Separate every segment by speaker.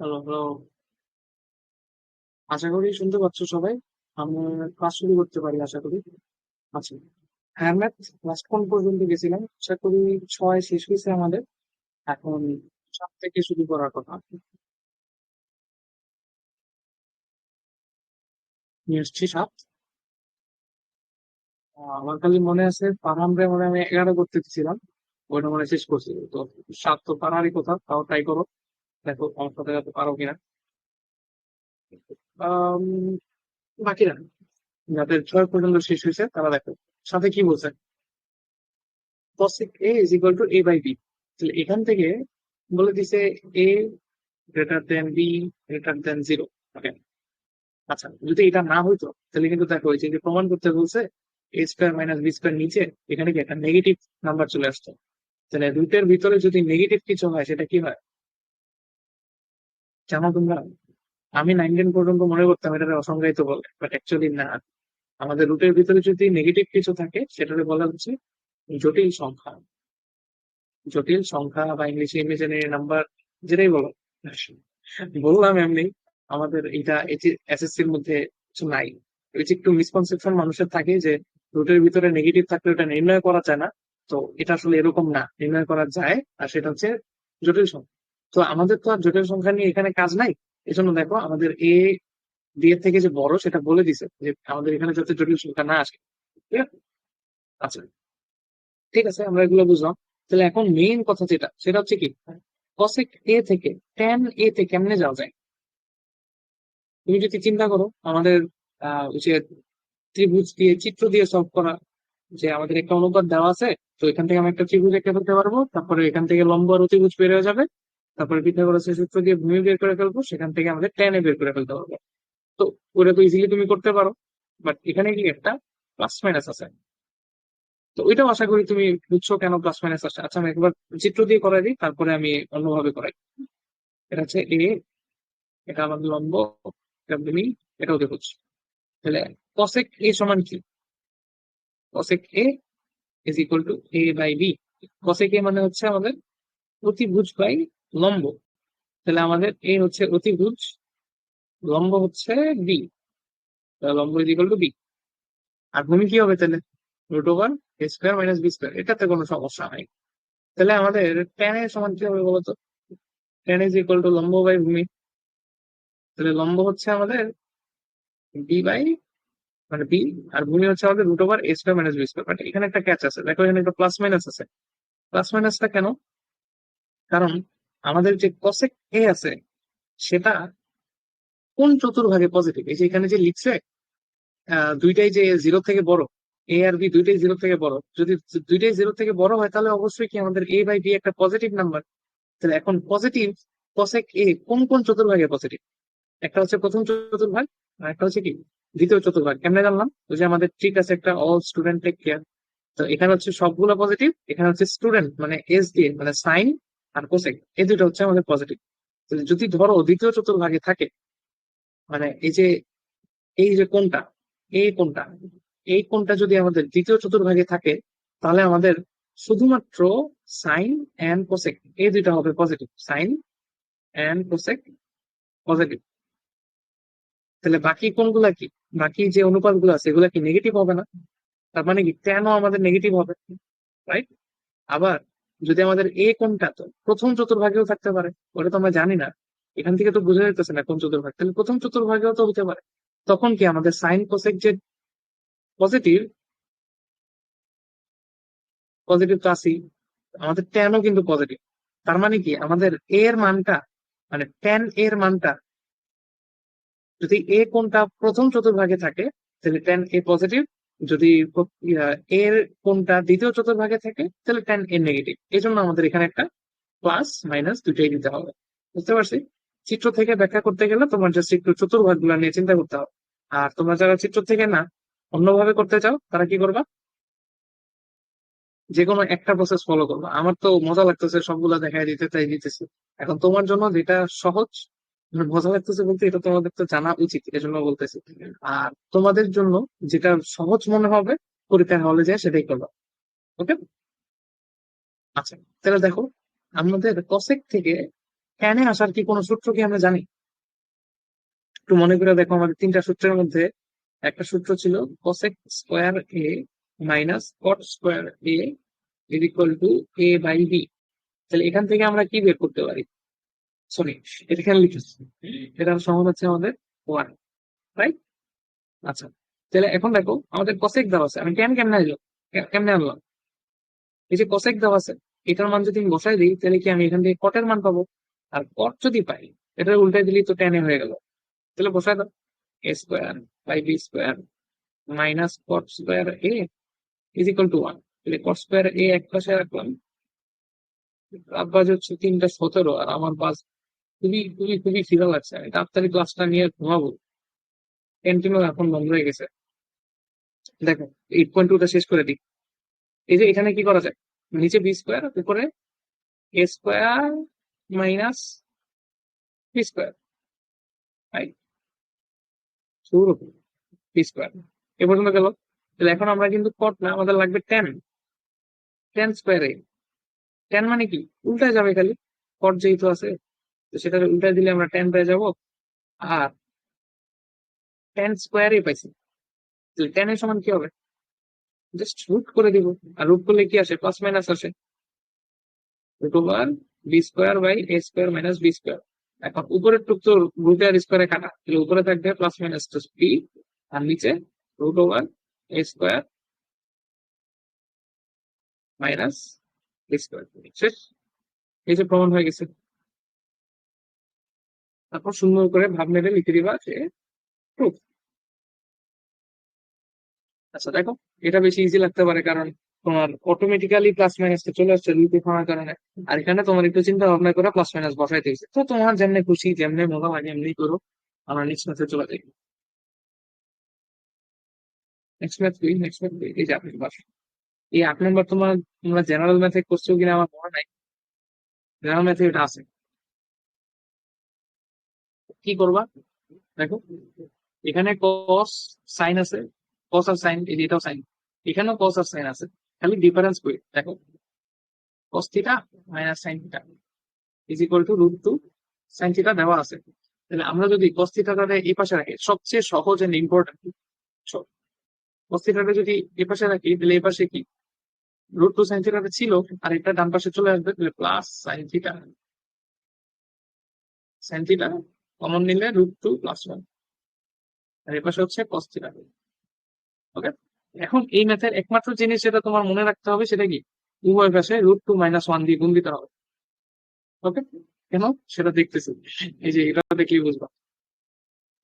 Speaker 1: Hello hello আশা করি শুনতে পাচ্ছ সবাই। আমি ক্লাস শুরু করতে পারি, আশা করি। আচ্ছা। হ্যাঁ ম্যাথ লাস্ট কোন পর্যন্ত গেছিলাম? আশা করি ছয় শেষ হয়েছে আমাদের। এখন সাত থেকে শুরু করার কথা। নিয়ে এসছি সাত আমার খালি মনে আছে পারহামরে মনে আমি এগারো করতে দিছিলাম ওইটা মনে শেষ করছি। তো সাত তো পারারই কথা, তাও ট্রাই করো। দেখো আমার সাথে সাথে পারো কিনা। বাকিরা, যাদের ছয় পর্যন্ত শেষ হয়েছে, তারা দেখো, সাথে কি বলছে? cosec a is equal to a by তাহলে এখান থেকে বলে দিছে a greater than b greater than zero আচ্ছা যদি এটা না হইতো, তাহলে কিন্তু দেখো, এই যে প্রমাণ করতে বলছে, a square minus B square নিচে, এখানে কি একটা নেগেটিভ নাম্বার চলে আসতো তাহলে দুইটার ভিতরে যদি নেগেটিভ কিছু হয়, সেটা কি হয়? জানো তোমরা আমি নাইন টেন পর্যন্ত মনে করতাম এটা অসংজ্ঞায়িত বলে বাট অ্যাকচুয়ালি না। আমাদের রুটের ভিতরে যদি নেগেটিভ কিছু থাকে, সেটাকে বলা হচ্ছে জটিল সংখ্যা। জটিল সংখ্যা বা ইংলিশে ইমেজিনারি নাম্বার যেটাই বলো। বললাম এমনি, আমাদের এটা এসএসসির মধ্যে কিছু নাই। যে একটু মিসকনসেপশন মানুষের থাকে যে রুটের ভিতরে নেগেটিভ থাকলে ওটা নির্ণয় করা যায় না। তো এটা আসলে এরকম না। নির্ণয় করা যায়, আর সেটা হচ্ছে জটিল সংখ্যা। তো আমাদের তো আর জটিল সংখ্যা নিয়ে এখানে কাজ নাই। এজন্য দেখো আমাদের এ বি এর থেকে যে বড় সেটা বলে দিছে যে আমাদের এখানে যাতে জটিল সংখ্যা না আসে। ঠিক আছে? আচ্ছা। ঠিক আছে, আমরা এগুলো বুঝলাম। তাহলে এখন মেইন কথা যেটা, সেটা হচ্ছে কি? কসেক এ থেকে ট্যান এ তে কেমনে যাওয়া যায়? তুমি যদি চিন্তা করো, আমাদের যে ত্রিভুজ দিয়ে চিত্র দিয়ে সলভ করা যে আমাদের একটা অনুপাত দেওয়া আছে, তো এখান থেকে আমি একটা ত্রিভুজ এঁকে ফেলতে পারব, তারপরে এখান থেকে লম্ব আর অতিভুজ বের হয়ে যাবে। তারপরে পিথাগোরাসের সূত্র দিয়ে ভূমি বের করে ফেলব, সেখান থেকে আমাদের ট্যান এ বের করে ফেলতে পারব তো ওটা তো ইজিলি তুমি করতে পারো বাট এখানে কি একটা প্লাস মাইনাস আছে। তো ওইটাও আশা করি তুমি বুঝছ কেন প্লাস মাইনাস আসছে আচ্ছা আমি একবার চিত্র দিয়ে করাই দিই, তারপরে আমি অন্যভাবে করাই। এটা হচ্ছে এ এটা আমাদের লম্ব, এটা ভূমি এটা অতিভুজ তাহলে কসেক এ সমান কি? Cosec A is equal to A by B cosec A মানে হচ্ছে আমাদের অতিভুজ বাই লম্ব। তাহলে আমাদের এই হচ্ছে অতিভুজ, লম্ব হচ্ছে বি লম্ব ইজ ইকুয়াল টু বি আর ভূমি কি হবে তাহলে? Root over A square minus B square এটাতে কোনো সমস্যা নাই। তাহলে আমাদের ট্যান এর সমান কি হবে বলতো? ট্যান ইজ ইকুয়াল টু লম্ব বাই ভূমি। তাহলে লম্ব হচ্ছে আমাদের বি বাই মানে বি আর ভূমি হচ্ছে আমাদের root over A square minus B square but এখানে একটা ক্যাচ আছে। দেখো এখানে একটা প্লাস মাইনাস আছে। প্লাস মাইনাসটা কেন? কারণ আমাদের যে কসেক এ আছে, সেটা কোন চতুর্ভাগে পজিটিভ এই যে এখানে যে লিখছে দুইটাই যে জিরো থেকে বড় এ আর বি দুইটাই জিরো থেকে বড়, যদি দুইটাই জিরো থেকে বড় হয়, তাহলে অবশ্যই কি আমাদের এ বাই বি একটা পজিটিভ নাম্বার তাহলে এখন পজিটিভ কসেক এ কোন কোন চতুর্ভাগে পজিটিভ একটা হচ্ছে প্রথম চতুর্ভাগ, আর একটা হচ্ছে কি? দ্বিতীয় চতুর্ভাগ। কেমনে জানলাম? ওই যে আমাদের ঠিক আছে একটা অল স্টুডেন্ট টেক কেয়ার তো এখানে হচ্ছে সবগুলো পজিটিভ এখানে হচ্ছে স্টুডেন্ট মানে এস দিয়ে মানে সাইন আর কোসেক এই দুটো হচ্ছে আমাদের পজিটিভ যদি ধরো দ্বিতীয় চতুর্ভাগে থাকে মানে এই যে এই যে কোনটা এই কোনটা এই কোনটা যদি আমাদের দ্বিতীয় চতুর্ভাগে থাকে, তাহলে আমাদের শুধুমাত্র সাইন অ্যান্ড কোসেক এই দুইটা হবে positive sine and cosec positive তাহলে বাকি কোনগুলা কি? বাকি যে অনুপাতগুলো আছে, এগুলা কি নেগেটিভ হবে না? তার মানে কি? কেন আমাদের নেগেটিভ হবে? রাইট আবার যদি আমাদের এ কোনটা, তো প্রথম চতুর্ভাগেও থাকতে পারে, ওটা তো আমরা জানি না। এখান থেকে তো বোঝা যাইতেছে না কোন চতুর্ভাগ। তাহলে প্রথম চতুর্ভাগেও তো হতে পারে। তখন কি আমাদের সাইন কোসেক যে পজিটিভ পজিটিভ তো আসি আমাদের ট্যানও কিন্তু পজিটিভ তার মানে কি আমাদের এ এর মানটা মানে ট্যান এর মানটা, যদি এ কোনটা প্রথম চতুর্ভাগে থাকে, তাহলে ট্যান এ পজিটিভ যদি এর কোনটা দ্বিতীয় চতুর্ভাগে থাকে, তাহলে ট্যান এ নেগেটিভ এই জন্য আমাদের এখানে একটা প্লাস মাইনাস দুইটাই দিতে হবে। বুঝতে পারছি? চিত্র থেকে ব্যাখ্যা করতে গেলে তোমার জাস্ট একটু চতুর্ভাগগুলা নিয়ে চিন্তা করতে হবে। আর তোমরা যারা চিত্র থেকে না, অন্যভাবে করতে চাও, তারা কি করবা? যে কোনো একটা প্রসেস ফলো করবা। আমার তো মজা লাগতেছে সবগুলা দেখাই দিতে, তাই দিতেছি। এখন তোমার জন্য যেটা সহজ মানে মজা লাগতেছে বলতে এটা তোমাদের তো জানা উচিত, এজন্য বলতেছি। আর তোমাদের জন্য যেটা সহজ মনে হবে পরীক্ষার হলে যায় সেটাই করবা। ওকে? আচ্ছা তাহলে দেখো, আমাদের কসেক থেকে ট্যানে আসার কি কোনো সূত্র কি আমরা জানি? একটু মনে করে দেখো, আমাদের তিনটা সূত্রের মধ্যে একটা সূত্র ছিল cosec square A minus cot square A equal to A by B তাহলে এখান থেকে আমরা কি বের করতে পারি? সরি এটা এখানে লিখেছি? এটার সমান হচ্ছে আমাদের ওয়ান রাইট আচ্ছা তাহলে এখন দেখো, আমাদের কসেক দেওয়া আছে। আমি কেন কেমনে আনলাম? কে- কেমনে আনলাম? এই যে কসেক দেওয়া আছে, এটার মান যদি আমি বসাই দিই, তাহলে কি আমি এখান থেকে কটের মান পাবো? আর কট যদি পাই এটা উল্টাই দিলেই তো টেনে হয়ে গেল। তাহলে বসাই দাও। A square by B square minus cot square A is equal to one তাহলে কট স্কোয়ার এ এক পাশে রাখলাম রাত বাজে হচ্ছে তিনটা সতেরো, আর আমার বাস খুবই খুবই খুবই খিদা লাগছে। আমি তাড়াতাড়ি ক্লাসটা নিয়ে ঘুমাবো। ক্যান্টিনও এখন বন্ধ হয়ে গেছে। দেখো এইট পয়েন্ট টুটা শেষ করে দিই। এই যে এখানে কি করা যায়? নিচে বি স্কোয়ার উপরে A square minus B square শুরু বি স্কোয়ার এ পর্যন্ত গেল। তাহলে এখন আমরা কিন্তু কট না, আমাদের লাগবে টেন টেন স্কোয়ারে টেন মানে কি? উল্টায় যাবে খালি। কট যেহেতু আছে তো সেটা উল্টায় দিলে আমরা টেন পেয়ে যাব। আর টেন স্কোয়ারে পাইছি। টেন এর সমান কি হবে? জাস্ট রুট করে দিব। আর রুট করলে কি আসে? প্লাস মাইনাস আসে। Root over B square by A square minus B square এখন উপরের টুক তো রুটে আর স্কোয়ারে কাটা। তাহলে উপরে থাকবে প্লাস মাইনাস টু বি আর নিচে root over A square minus B square শেষ। এই যে প্রমাণ হয়ে গেছে। তারপর সুন্দর করে ভাব মেরে লিখে দিবা যে প্রুফ আচ্ছা দেখো, এটা বেশি ইজি লাগতে পারে কারণ তোমার অটোমেটিক্যালি প্লাস মাইনাসটা চলে আসছে রুটে খাওয়ার কারণে। আর এখানে তোমার একটু চিন্তা ভাবনা করে প্লাস মাইনাস বসাই হয়েছে তো তোমার যেমনি খুশি, যেমনি মজা লাগে এমনি করো। আমরা নেক্সট ম্যাথে চলে যাই। নেক্সট ম্যাথ কি? নেক্সট ম্যাথ এই যে আপনি বাস। এই আট নম্বর তোমার, তোমরা জেনারেল ম্যাথে করছ কিনা আমার মনে নাই। জেনারেল ম্যাথে এটা আছে। কি করবা? দেখো, এখানে কস সাইন আছে কস আর সাইন এই যে এটাও সাইন এখানেও কস আর সাইন আছে, খালি ডিফারেন্স কই দেখো cos theta minus sine theta is equal to root two sine theta দেওয়া আছে। তাহলে আমরা যদি কস থিটাটাকে এই পাশে রাখি, সবচেয়ে সহজ এন্ড ইম্পর্টেন্ট কস থিটাটা যদি এই পাশে রাখি, তাহলে এই পাশে কি? রুট টু সাইন থিটাটা ছিল, আর এটা ডান পাশে চলে আসবে, তাহলে plus sine theta sine theta common নিলে রুট টু প্লাস ওয়ান আর এই পাশে হচ্ছে কস থিটা ওকে এখন এই ম্যাথের একমাত্র জিনিস যেটা তোমার মনে রাখতে হবে সেটা কি? উভয় পাশে রুট টু মাইনাস ওয়ান দিয়ে গুণ দিতে হবে। ওকে কেন? সেটা দেখতেছি। এই যে এটা দেখলেই বুঝবা।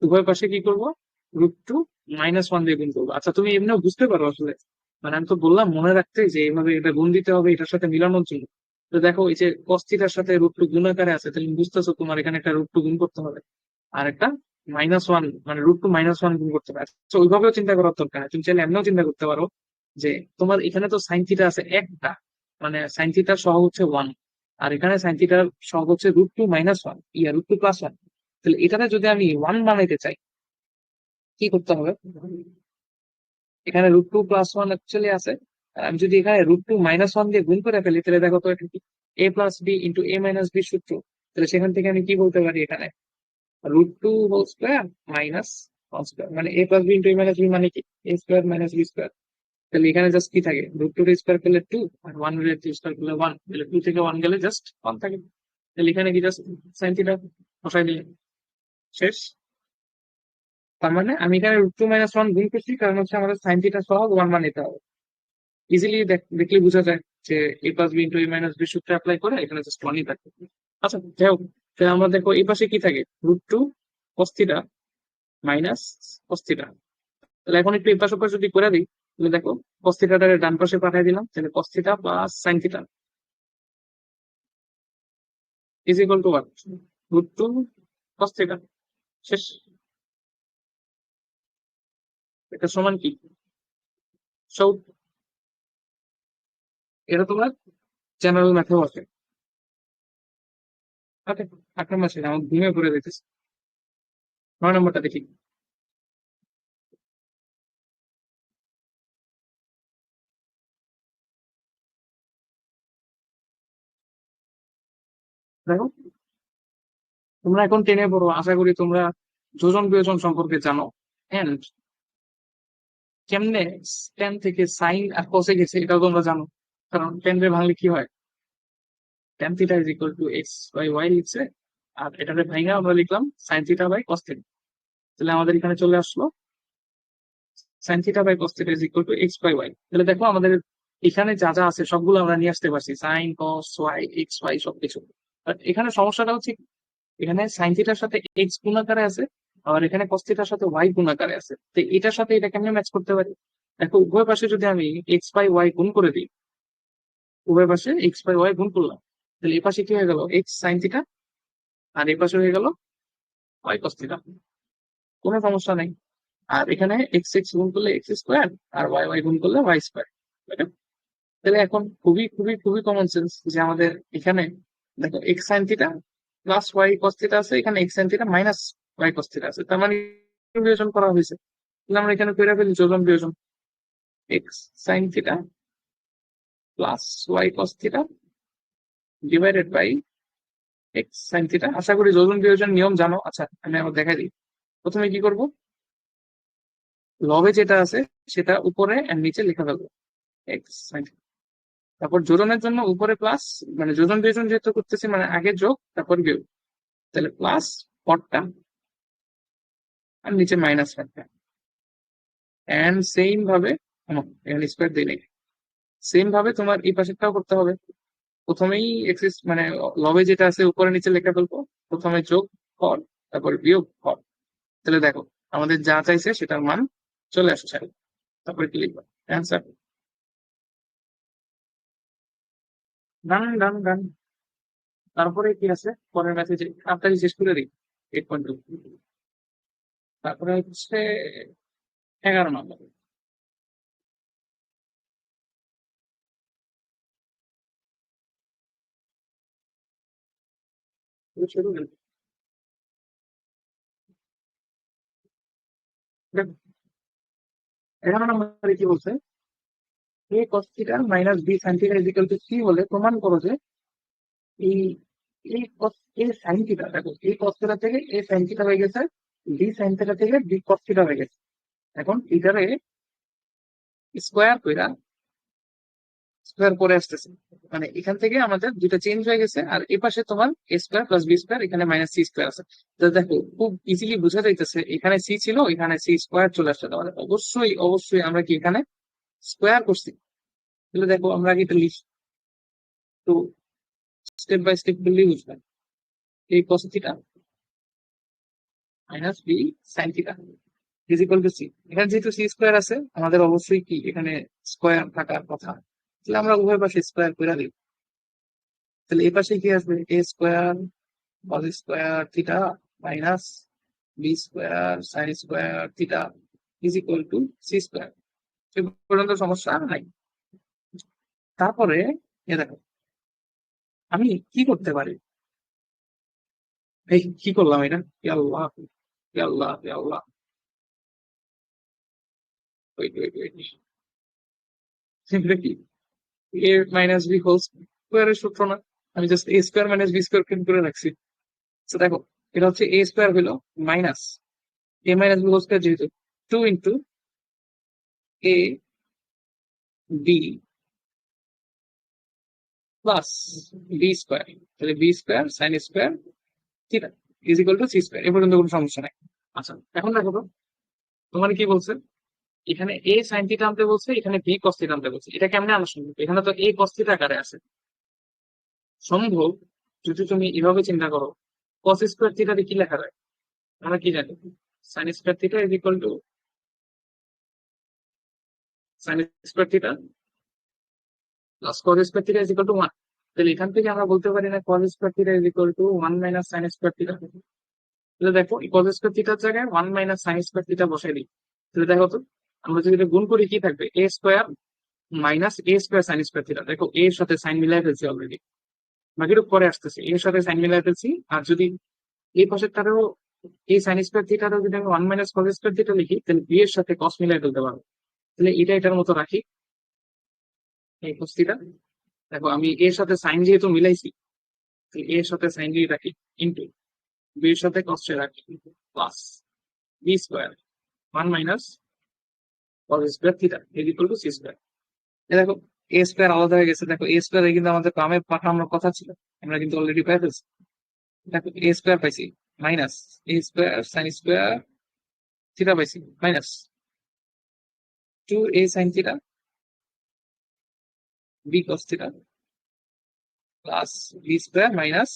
Speaker 1: উভয় পাশে কি করব? রুট টু মাইনাস ওয়ান দিয়ে গুণ করব। আচ্ছা তুমি এমনিও বুঝতে পারো আসলে। মানে আমি তো বললাম মনে রাখতে যে এইভাবে এটা গুণ দিতে হবে, এটার সাথে মিলানোর জন্য। তো দেখো, এই যে কস্তিটার সাথে রুট টু গুণ আকারে আছে, তাহলে বুঝতেছো তোমার এখানে একটা রুট টু গুণ করতে হবে। আর একটা মাইনাস ওয়ান মানে রুট টু মাইনাস ওয়ান গুণ করতে পারে তো ওইভাবেও চিন্তা করার দরকার তুমি চাইলে এমনিও চিন্তা করতে পারো যে তোমার এখানে তো সাইন থিটা আছে একটা মানে সাইন থিটার সহগ হচ্ছে ওয়ান আর এখানে সাইন থিটার সহগ হচ্ছে root two minus one yeah root two plus one তাহলে এটাতে যদি আমি ওয়ান বানাইতে চাই, কি করতে হবে? এখানে root two plus one actually আছে। আমি যদি এখানে রুট টু মাইনাস ওয়ান দিয়ে গুণ করে ফেলি, তাহলে দেখো তো এটা কি? A plus B into A minus B সূত্র। তাহলে সেখান থেকে আমি কি বলতে পারি এখানে? Root two whole square minus one square মানে A plus B into A minus B মানে কি? A square minus B square তাহলে এখানে জাস্ট কি থাকে? রুট টু স্কোয়ার পেলে টু আর ওয়ান রেট স্কোয়ার পেলে ওয়ান তাহলে টু থেকে ওয়ান গেলে জাস্ট ওয়ান থাকে। তাহলে এখানে কি জাস্ট সাইন থিটা বসাই দিলে শেষ। তার মানে আমি এখানে রুট টু মাইনাস ওয়ান গুণ করছি, কারণ হচ্ছে আমাদের সাইন থিটা সহ ওয়ান মান নিতে হবে। ইজিলি দেখলে বোঝা যায় যে A plus B into A minus B সূত্রে অ্যাপ্লাই করে এখানে জাস্ট ওয়ানই থাকে। আচ্ছা যাই হোক, তাহলে আমরা দেখো এই পাশে কি থাকে? Root two cos theta minus cos theta তাহলে এখন একটু এই পাশে পাশে যদি করে দিই, তাহলে দেখো কস্তিটাটা ডান পাশে পাঠিয়ে দিলাম, তাহলে cos theta plus sine theta is equal to what root two cos theta শেষ। এটা সমান কি? সৌট এটা তোমার জেনারেল ম্যাথেও আছে। ওকে আট নম্বর ছিল ঘুমিয়ে পড়ে দিতেছে নয় নম্বরটা দেখি। দেখো, তোমরা এখন টেনে পড়ো, আশা করি তোমরা যোজন বিয়োজন সম্পর্কে জানো। এন্ড কেমনে টেন থেকে সাইন আর কসে গেছে, এটাও তোমরা জানো। কারণ টেন রে ভাঙলে কি হয়? Tan theta is equal to x by y লিখছে, আর এটারে ভাঙা আমরা লিখলাম sin theta by cos theta তাহলে আমাদের এখানে চলে আসলো sin theta by cos theta is equal to x by y তাহলে দেখো আমাদের এখানে যা যা আছে সবগুলো আমরা নিয়ে আসতে পারছি sin cos y x y সবকিছু। এখানে সমস্যাটা হচ্ছে এখানে সাইন থিটার সাথে এক্স গুণাকারে আছে আর এখানে কস থিটার সাথে ওয়াই গুণাকারে আছে। তো এটার সাথে এটা কেমনে ম্যাচ করতে পারি? দেখো উভয় পাশে যদি আমি এক্স বাই ওয়াই গুণ করে দিই উভয় পাশে এক্স বাই ওয়াই গুণ করলাম। তাহলে এই পাশে কি হয়ে গেল? এক্স সাইন থিটা আর এই পাশে হয়ে গেল ওয়াই কস থিটা কোনো সমস্যা নেই। আর এখানে এক্স এক্স গুণ করলে এক্স স্কোয়ার আর ওয়াই ওয়াই গুণ করলে ওয়াই স্কোয়ার তাহলে এখন খুবই খুবই খুবই কমন সেন্স যে আমাদের এখানে দেখো x sin theta plus y cos theta আছে, এখানে x sin theta minus y cos theta আছে। তার মানে বিয়োজন করা হয়েছে। তাহলে আমরা এখানে করে ফেলি যোজন বিয়োজন। X sin theta plus y cos theta divided by x sin theta আশা করি যোজন বিয়োজন নিয়ম জানো। আচ্ছা আমি আবার দেখাই দিই। প্রথমে কি করব? লবে যেটা আছে, সেটা উপরে আর নিচে লেখা ফেলব। এক্স সাইন তারপর যোজনের জন্য উপরে প্লাস মানে যোজন বিয়োজন যেহেতু করতেছি মানে আগে যোগ, তারপর বিয়োগ। তাহলে প্লাস পরটা আর নিচে মাইনাস রাখবে এন্ড সেম ভাবে এখানে স্কোয়ার দিই নাই। সেম ভাবে তোমার এই পাশেরটাও করতে হবে। প্রথমেই এক্সিস মানে লবে যেটা আছে উপরে নিচে লেখা ফেলব। প্রথমে যোগ কর তারপর বিয়োগ কর তাহলে দেখো, আমাদের যা চাইছে সেটার মান চলে আসছে তারপরে কি লিখব? অ্যান্সার ডান ডান ডান তারপরে কি আছে? পরের মেসেজে আপনাকে শেষ করে দিই। এইট পয়েন্ট টু তারপরে হচ্ছে এগারো নম্বর। এগারো নম্বরে কি বলছে? A cos minus b sin theta is to c বলে প্রমাণ করো যে এই এই কস সাইন থিটা দেখো এই কস থিটা থেকে এ সাইন থিটা হয়ে গেছে বি সাইন থিটা থেকে বি কস হয়ে গেছে। এখন এটারে স্কোয়ার কইরা স্কোয়ার করে আসতেছে। মানে এখান থেকে আমাদের চেঞ্জ হয়ে গেছে, আর এই পাশে তোমার a square plus b square এখানে মাইনাস সি স্কোয়ার আছে। তো দেখো, খুব ইজিলি বোঝা যাইতেছে, এখানে সি ছিল, এখানে সি স্কোয়ার চলে আসছে তাহলে অবশ্যই অবশ্যই আমরা কি এখানে স্কোয়ার করছি। তাহলে দেখো, আমরা আগে এটা লিখি। তো স্টেপ বাই স্টেপ বললেই বুঝবেন এই cos minus b sin theta is equal to c এখানে যেহেতু সি স্কোয়ার আছে, আমাদের অবশ্যই কি এখানে স্কোয়ার থাকার কথা। তাহলে আমরা উভয় পাশে স্কোয়ার করে দিই তাহলে এই পাশে কি আসবে? A square cos square theta minus b square sin square theta is equal to c square সে পর্যন্ত সমস্যা নাই। তারপরে, এ দেখো, আমি কি করতে পারি? এই কি করলাম এটা? Allah Allah Allah wait wait wait কি? এ মাইনাস বি হোল স্কোয়ারের সূত্র না আমি just a square minus b square print করে রাখছি তো দেখো, এটা হচ্ছে এ স্কোয়ার হলো minus a minus b whole square যেহেতু two into a b plus b square তাহলে b square sin square theta is equal to c square এ পর্যন্ত কোনো সমস্যা নাই। আচ্ছা এখন দেখো তো, তোমার কি বলছে? এখানে এ সাইন থিটা আনতে বলছে, এখানে বি কস থিটা আনতে বলছে। এটা কেমনে আনা সম্ভব এখানে তো এ কস থিটা আকারে আছে। সম্ভব যদি তুমি এভাবে চিন্তা করো কস স্কোয়ার থিটাতে কি লেখা যায়? আমরা কি জানি? Sin square theta is equal to sin square theta plus cos square theta is equal to one তাহলে এখান থেকে আমরা বলতে পারি না cos square theta is equal to one minus sin square theta তাহলে দেখো কস স্কোয়ার থিটার জায়গায় one minus sin square theta বসাই দিই। তাহলে দেখো তো আমরা যদি এটা গুণ করি, কি থাকবে? A square minus a square sin square theta দেখো এর সাথে সাইন মিলাই ফেলছি অলরেডি বাকিটা পরে আসতেছে। এর সাথে সাইন মিলাই ফেলছি। আর যদি এই পাশেরটারও এই সাইন স্কোয়ার থিটারও যদি আমি one minus cos square theta লিখি, তাহলে বি এর সাথে কস মিলাই ফেলতে পারব। তাহলে এটা এটার মতো রাখি। এই কস থিটা দেখো, আমি এর সাথে সাইন যেহেতু মিলাইছি, তাহলে এর সাথে সাইন দিয়ে রাখি ইন্টু বির সাথে কষ্ট রাখি plus b square one minus cos square theta is equal to c square দেখো এ স্কোয়ার আলাদা হয়ে গেছে। দেখো এ স্কোয়ার কিন্তু আমাদের কামে পাঠানোর কথা ছিল। আমরা কিন্তু অলরেডি পেয়ে ফেলছি। দেখো এ স্কোয়ার পাইছি minus a square sin square theta পাইছি minus two a sin theta b cos theta plus b square minus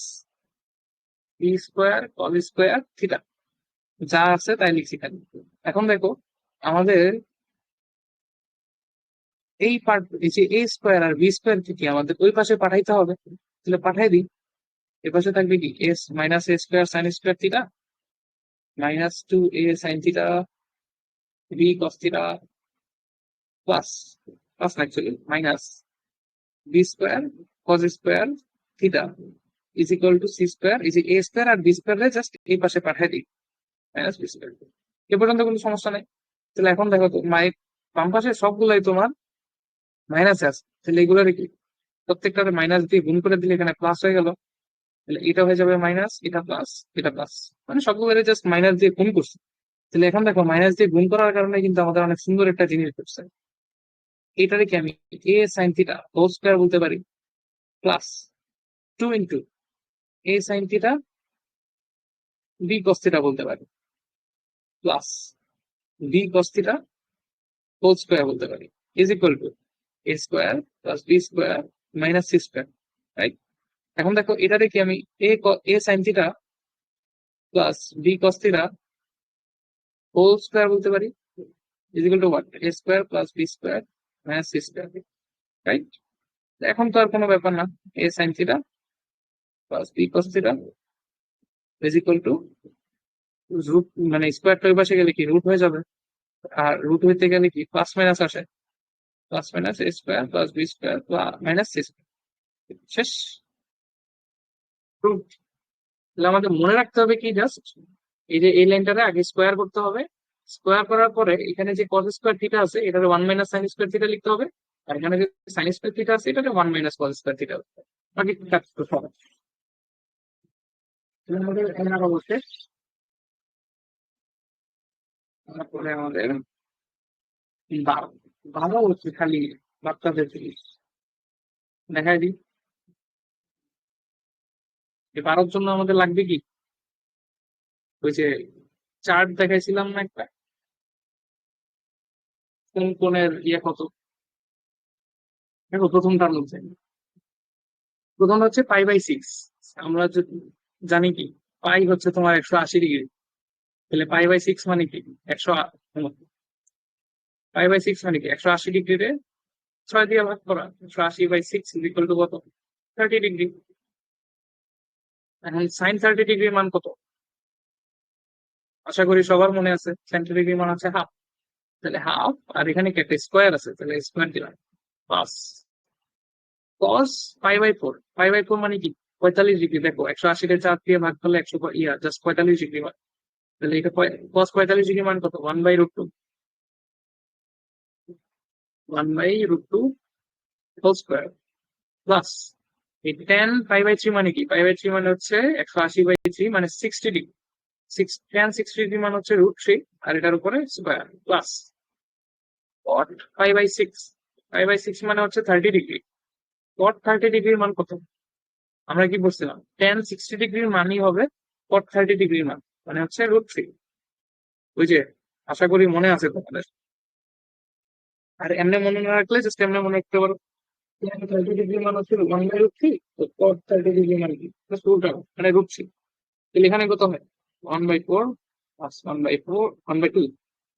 Speaker 1: b square cos square theta যা আছে তাই লিখছি এখন দেখো, আমাদের এই পার্ট এই যে এ স্কোয়ার আর বি স্কোয়ার থেকে আমাদের ওই পাশে পাঠাইতে হবে, তাহলে পাঠাই দিই। এ পাশে থাকবে কি? S minus a square sin square theta minus two a sin theta b cos theta plus plus actually minus b square cos square theta is equal to c square যে এ স্কোয়ার আর b square just এই পাশে পাঠাই দিই minus B square এ পর্যন্ত কোনো সমস্যা নেই। তাহলে এখন দেখো তো মাই বাম পাশে সবগুলাই তোমার মাইনাস আছে তাহলে এগুলোর কি? প্রত্যেকটার মাইনাস দিয়ে গুণ করে দিলে এখানে প্লাস হয়ে গেল। তাহলে এটা হয়ে যাবে মাইনাস এটা প্লাস এটা প্লাস মানে সবগুলো জাস্ট মাইনাস দিয়ে গুণ করছে। তাহলে এখন দেখো মাইনাস দিয়ে গুণ করার কারণে কিন্তু আমাদের অনেক সুন্দর একটা জিনিস করছে এটারে কি আমি a sin theta whole square বলতে পারি? Plus two into a sin theta b cos theta বলতে পারি। Plus b cos theta whole square বলতে পারি। Is equal to a square plus b square minus c square right এখন দেখো এটারে কি আমি a a sin theta plus b cos theta whole square বলতে পারি is equal to what a square plus b square minus c square right এখন তো আর কোনো ব্যাপার না a sin theta plus b cos theta is equal to root মানে স্কোয়ারটা ওই পাশে গেলে কি রুট হয়ে যাবে? আর রুট হইতে গেলে কি প্লাস মাইনাস আসে? Plus minus a square plus b square minus c square শেষ তাহলে আমাদের মনে রাখতে হবে কি জাস্ট এই যে এই লাইনটারে আগে স্কোয়ার করতে হবে। স্কোয়ার করার পরে এখানে যে কস স্কোয়ার থিটা আছে, এটাকে one minus sin square theta লিখতে হবে। আর এখানে যে সাইন স্কোয়ার থিটা আছে, এটাকে one minus cos square theta বাকি কাজ করতে হবে আমাদের এখানে আবার বসে। আমাদের বারো। বারো হচ্ছে খালি বাচ্চাদের জিনিস দেখাই দিই বারোর জন্য আমাদের লাগবে কি? ওই যে চার্ট দেখাইছিলাম না একটা? কোন কোণের ইয়ে কত? দেখো প্রথমটার মধ্যে। প্রথম হচ্ছে পাই বাই সিক্স। আমরা জানি কি, পাই হচ্ছে তোমার একশো আশি ডিগ্রি। তাহলে পাই বাই সিক্স মানে কি? একশো পাই বাই সিক্স মানে কি? একশো আশি ডিগ্রিতে ছয় দিয়ে ভাগ করা। একশো আশি বাই সিক্স ইকুয়াল টু কত? থার্টি ডিগ্রি এখন সাইন থার্টি ডিগ্রির মান কত? আশা করি সবার মনে আছে সাইন থার্টি ডিগ্রি মান আছে হাফ তাহলে হাফ আর এখানে কি একটা স্কোয়ার আছে? তাহলে স্কোয়ার দিলাম। Plus cos pi by four pi by four মানে কি? পঁয়তাল্লিশ ডিগ্রি দেখো, একশো আশিটা চার দিয়ে ভাগ করলে একশো ইয়া জাস্ট পঁয়তাল্লিশ ডিগ্রি হয়। তাহলে এটা কস পঁয়তাল্লিশ ডিগ্রি মান কত? One by root two one by root two whole square plus এই টেন ফাইভ বাই থ্রি মানে কি? ফাইভ বাই থ্রি মানে হচ্ছে একশো আশি বাই থ্রি মানে sixty degree six tan sixty degree মানে হচ্ছে রুট থ্রি আর এটার উপরে square plus cot five by six five by six মানে হচ্ছে থার্টি ডিগ্রি কট থার্টি ডিগ্রির মান কত? আমরা কি বলছিলাম? টেন সিক্সটি ডিগ্রির মানই হবে কট থার্টি ডিগ্রির মান মানে হচ্ছে রুট থ্রি ওই যে, আশা করি মনে আছে তোমাদের। আর এমনি মনে না রাখলে জাস্ট এমনি মনে রাখতে পারো থার্টি ডিগ্রি মান হচ্ছে ওয়ান বাই রুট থ্রি তো কট থার্টি ডিগ্রি মান কি? রুট মানে রুট থ্রি তাহলে এখানে কত হয়? One by four plus one by four one by two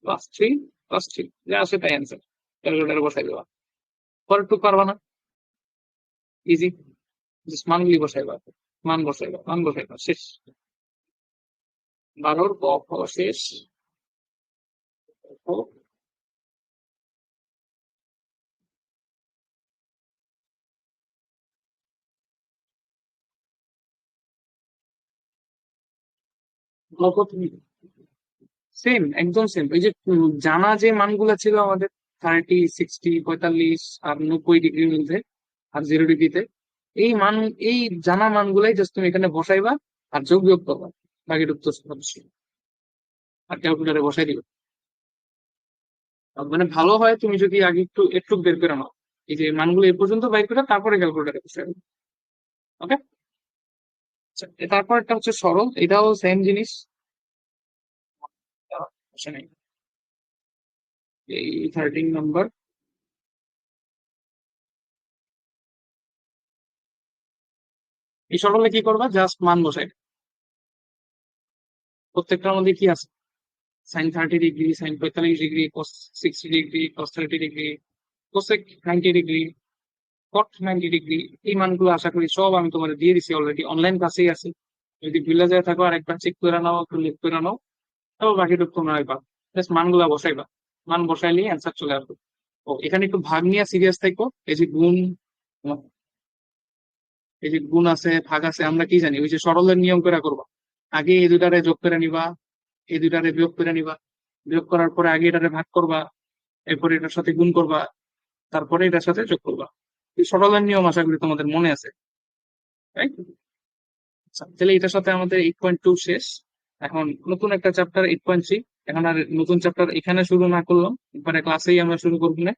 Speaker 1: plus three plus three যা আসে তাই অ্যান্সার ক্যালকুলেটারে বসাই দেওয়া। পরের টু পারবা না? ইজি জাস্ট মানগুলি বসাইবা মান বসাইবা মান বসাইবা শেষ। বারোর ক শেষ। সেম একদম সেম এই যে জানা যে মানগুলা ছিল আমাদের থার্টি সিক্সটি পঁয়তাল্লিশ আর নব্বই ডিগ্রির মধ্যে আর জিরো ডিগ্রিতে এই মান, এই জানা মানগুলাই জাস্ট তুমি এখানে বসাইবা আর যোগ বিয়োগ করবা, বাকিটুক তো অবশ্যই আর ক্যালকুলেটারে বসাই দিবে। মানে ভালো হয় তুমি যদি আগে একটু একটু বের করে নাও। এই যে মানগুলো এ পর্যন্ত বাইর করে তারপরে ক্যালকুলেটারে বসাই ওকে তারপর একটা হচ্ছে সরল, এটাও সেম জিনিস। নাম্বার এই সরলে কি করবা? জাস্ট মান বসাই। প্রত্যেকটার মধ্যে কি আছে? সাইন থার্টি ডিগ্রি সাইন পঁয়তাল্লিশ degree cos sixty degree cos thirty degree cosec ninety degree cot ninety degree এই মানগুলো আশা করি সব আমি তোমার দিয়ে দিছি অলরেডি অনলাইন ক্লাসেই আছে। যদি ভুলে যায় থাকো আর একবার চেক করে নাও, একটু লিখ করে নাও, তারপর বাকিটুকু তোমরা পাবা। জাস্ট মানগুলা বসাইবা। মান বসাইলেই অ্যান্সার চলে আসবে। ও, এখানে একটু ভাগ নিয়ে সিরিয়াস থাকো। এই যে গুণ এই যে গুণ আছে, ভাগ আছে, আমরা কি জানি? ওই যে সরলের নিয়ম করে করবা। আগে এই দুটারে যোগ করে নিবা, এই দুটারে বিয়োগ করে নিবা। বিয়োগ করার পরে আগে এটারে ভাগ করবা, এরপরে এটার সাথে গুণ করবা, তারপরে এটার সাথে যোগ করবা। সরলের নিয়ম আশা করি তোমাদের মনে আছে। আচ্ছা তাহলে এটার সাথে আমাদের এইট পয়েন্ট টু শেষ। এখন নতুন একটা চ্যাপ্টার এইট পয়েন্ট থ্রি এখন আর নতুন চ্যাপ্টার এখানে শুরু না করলাম। একবারে ক্লাসেই আমরা শুরু করব না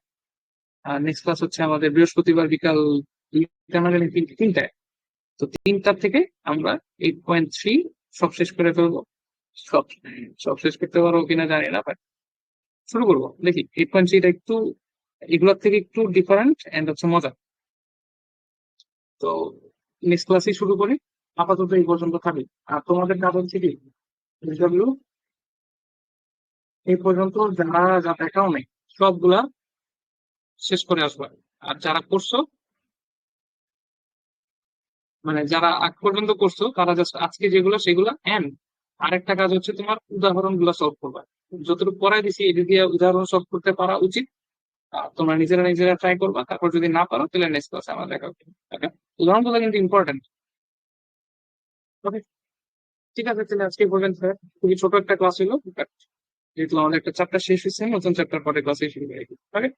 Speaker 1: আর নেক্সট ক্লাস হচ্ছে আমাদের বৃহস্পতিবার বিকাল দুইটা না জানি তিনটায়। তো তিনটার থেকে আমরা এইট পয়েন্ট থ্রি সব শেষ করে ফেলব। সব সব শেষ করতে পারব কিনা জানি না বাট শুরু করব। দেখি এইট পয়েন্ট থ্রিটা একটু, এগুলোর থেকে একটু ডিফারেন্ট এন্ড হচ্ছে মজা তো নেক্সট ক্লাসেই শুরু করি। আপাতত এই পর্যন্ত থাকি। আর তোমাদের কাজ হচ্ছে কি? এই পর্যন্ত যারা যা দেখাও নেই, সবগুলা শেষ করে আসবা। আর যারা করছ মানে যারা আগ পর্যন্ত করছ, তারা জাস্ট আজকে যেগুলো, সেগুলো এন্ড আরেকটা কাজ হচ্ছে তোমার উদাহরণগুলা সলভ করবা। যতটুকু পড়াই দিছি এটি দিয়ে উদাহরণ সলভ করতে পারা উচিত। তোমরা নিজেরা নিজেরা ট্রাই করবা। তারপর যদি না পারো, তাহলে নেক্সট ক্লাসে আমার দেখা হবে ওকে উদাহরণগুলো কিন্তু ইম্পর্টেন্ট ওকে ঠিক আছে, তাহলে আজকে বলবেন স্যার খুবই ছোট একটা ক্লাস হলো। যেহেতু আমাদের একটা চ্যাপ্টার শেষ হয়েছে, নতুন চ্যাপ্টার পরে ক্লাসে শুরু হয়ে গেছে। ওকে